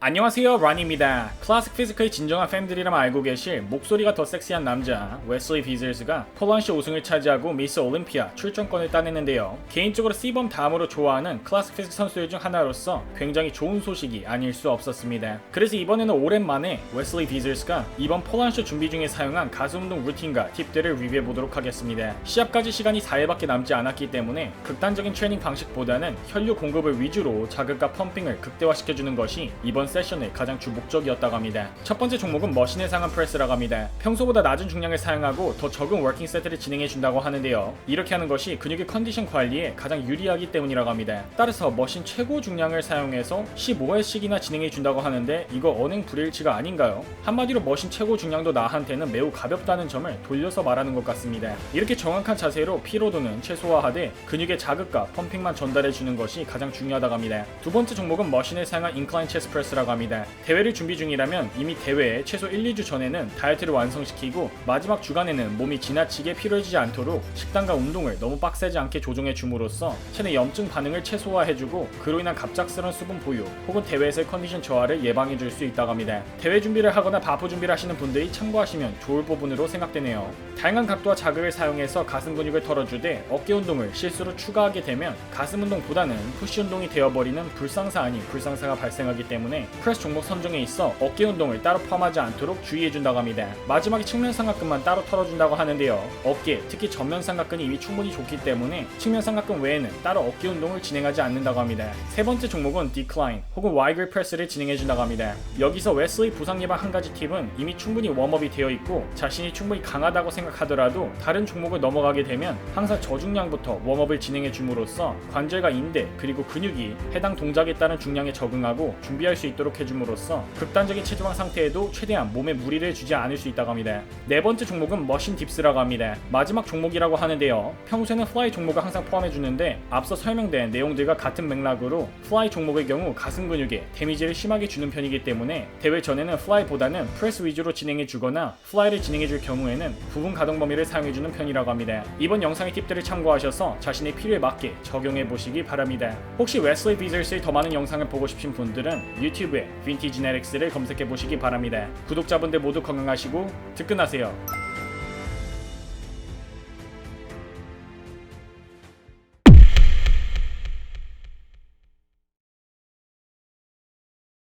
안녕하세요 란입니다. 클래식 피지컬의 진정한 팬들이라면 알고 계실 목소리가 더 섹시한 남자 웨슬리 비즐스가 폴란쇼 우승을 차지하고 미스 올림피아 출전권을 따냈는데요. 개인적으로 C범 다음으로 좋아하는 클래식 피지컬 선수들 중 하나로서 굉장히 좋은 소식이 아닐 수 없었습니다. 그래서 이번에는 오랜만에 웨슬리 비즐스가 이번 폴란쇼 준비 중에 사용한 가슴 운동 루틴과 팁들을 리뷰해 보도록 하겠습니다. 시합까지 시간이 4일밖에 남지 않았기 때문에 극단적인 트레이닝 방식보다는 혈류 공급을 위주로 자극과 펌핑을 극대화시켜주는 것이 이번 세션의 가장 주 목적이었다고 합니다. 첫 번째 종목은 머신에 상한 프레스라고 합니다. 평소보다 낮은 중량을 사용하고 더 적은 워킹 세트를 진행해 준다고 하는데요. 이렇게 하는 것이 근육의 컨디션 관리에 가장 유리하기 때문이라고 합니다. 따라서 머신 최고 중량을 사용해서 15회씩이나 진행해 준다고 하는데 이거 언행 불일치가 아닌가요? 한마디로 머신 최고 중량도 나한테는 매우 가볍다는 점을 돌려서 말하는 것 같습니다. 이렇게 정확한 자세로 피로도는 최소화하되 근육의 자극과 펌핑만 전달해 주는 것이 가장 중요하다고 합니다. 두 번째 종목은 머신에 사용한 인클라인 체스 프레스 라고 합니다. 대회를 준비 중이라면 이미 대회에 최소 1, 2주 전에는 다이어트를 완성시키고 마지막 주간에는 몸이 지나치게 피로해지지 않도록 식단과 운동을 너무 빡세지 않게 조정해 줌으로써 체내 염증 반응을 최소화해주고 그로 인한 갑작스러운 수분 보유 혹은 대회에서의 컨디션 저하를 예방해 줄 수 있다고 합니다. 대회 준비를 하거나 바포 준비를 하시는 분들이 참고하시면 좋을 부분으로 생각되네요. 다양한 각도와 자극을 사용해서 가슴 근육을 털어주되 어깨 운동을 실수로 추가하게 되면 가슴 운동보다는 푸시 운동이 되어버리는 불상사 아닌 불상사가 발생하기 때문에 프레스 종목 선정에 있어 어깨 운동을 따로 포함하지 않도록 주의해준다고 합니다. 마지막에 측면 삼각근만 따로 털어준다고 하는데요. 어깨, 특히 전면 삼각근이 이미 충분히 좋기 때문에 측면 삼각근 외에는 따로 어깨 운동을 진행하지 않는다고 합니다. 세 번째 종목은 디클라인 혹은 와이글 프레스를 진행해준다고 합니다. 여기서 웨슬리 부상 예방 한 가지 팁은 이미 충분히 웜업이 되어 있고 자신이 충분히 강하다고 생각하더라도 다른 종목을 넘어가게 되면 항상 저중량부터 웜업을 진행해 줌으로써 관절과 인대 그리고 근육이 해당 동작에 따른 중량에 적응하고 준비할 수 있 도록 해줌으로써 극단적인 체지방 상태에도 최대한 몸에 무리를 주지 않을 수 있다고 합니다. 네 번째 종목은 머신 딥스라고 합니다. 마지막 종목이라고 하는데요. 평소에는 플라이 종목을 항상 포함해 주는데 앞서 설명된 내용들과 같은 맥락으로 플라이 종목의 경우 가슴 근육에 데미지를 심하게 주는 편이기 때문에 대회 전에는 플라이보다는 프레스 위주로 진행해 주거나 플라이를 진행해 줄 경우에는 부분 가동 범위를 사용해 주는 편이라고 합니다. 이번 영상의 팁들을 참고하셔서 자신의 필요에 맞게 적용해 보시기 바랍니다. 혹시 웨슬리 비즐스의 더 많은 영상을 보고 싶으신 분들은 유튜브에 빈티 지 네렉스를 검색해 보시기 바랍니다. 구독자분들 모두 건강하시고 득근하세요.